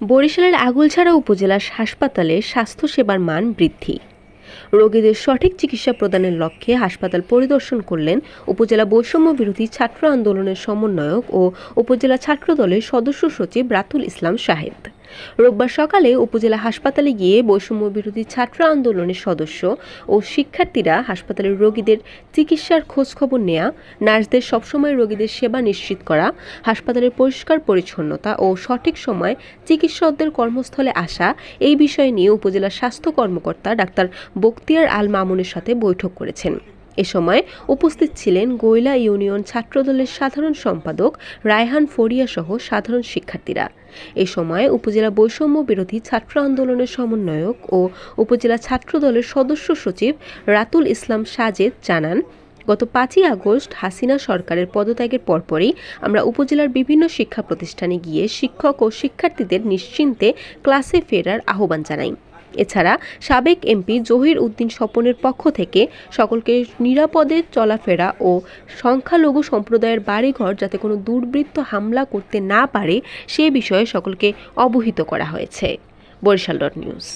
বরিশালের আগুলছাড়া উপজেলার হাসপাতালে স্বাস্থ্যসেবার মান বৃদ্ধি। রোগীদের সঠিক চিকিৎসা প্রদানের লক্ষ্যে হাসপাতাল পরিদর্শন করলেন উপজেলা বৈষম্য বিরোধী ছাত্র আন্দোলনের সমন্বয়ক ও উপজেলা ছাত্রদলের সদস্য সচিব রাতুল ইসলাম শাহেদ রোববার সকালে উপজেলা হাসপাতালে গিয়ে বৈষম্য বিরোধী ছাত্র আন্দোলনের সদস্য ও শিক্ষার্থীরা হাসপাতালের রোগীদের চিকিৎসার খোঁজখবর নেওয়া নার্সদের সবসময় রোগীদের সেবা নিশ্চিত করা, হাসপাতালের পরিষ্কার পরিচ্ছন্নতা ও সঠিক সময় চিকিৎসকদের কর্মস্থলে আসা, এই বিষয় নিয়ে উপজেলা স্বাস্থ্য কর্মকর্তা ডাক্তার বক্তিয়ার আল মামুনের সাথে বৈঠক করেছেন। এ সময় উপস্থিত ছিলেন গৈলা ইউনিয়ন ছাত্রদলের সাধারণ সম্পাদক রায়হান ফরিয়া সহ সাধারণ শিক্ষার্থীরা। এ সময় উপজেলা বৈষম্য বিরোধী ছাত্র আন্দোলনের সমন্বয়ক ও উপজেলা ছাত্রদলের সদস্য সচিব রাতুল ইসলাম সাজেদ জানান, গত পাঁচই আগস্ট হাসিনা সরকারের পদত্যাগের পরপরই আমরা উপজেলার বিভিন্ন শিক্ষা প্রতিষ্ঠানে গিয়ে শিক্ষক ও শিক্ষার্থীদের নিশ্চিন্তে ক্লাসে ফেরার আহ্বান জানাই। এছাড়া সাবেক এমপি জহির উদ্দিন স্বপনের পক্ষ থেকে সকলকে নিরাপদে চলাফেরা ও সংখ্যালঘু সম্প্রদায়ের বাড়িঘর যাতে কোনো দুর্বৃত্ত হামলা করতে না পারে, সে বিষয়ে সকলকে অবহিত করা হয়েছে। Barishal dot news.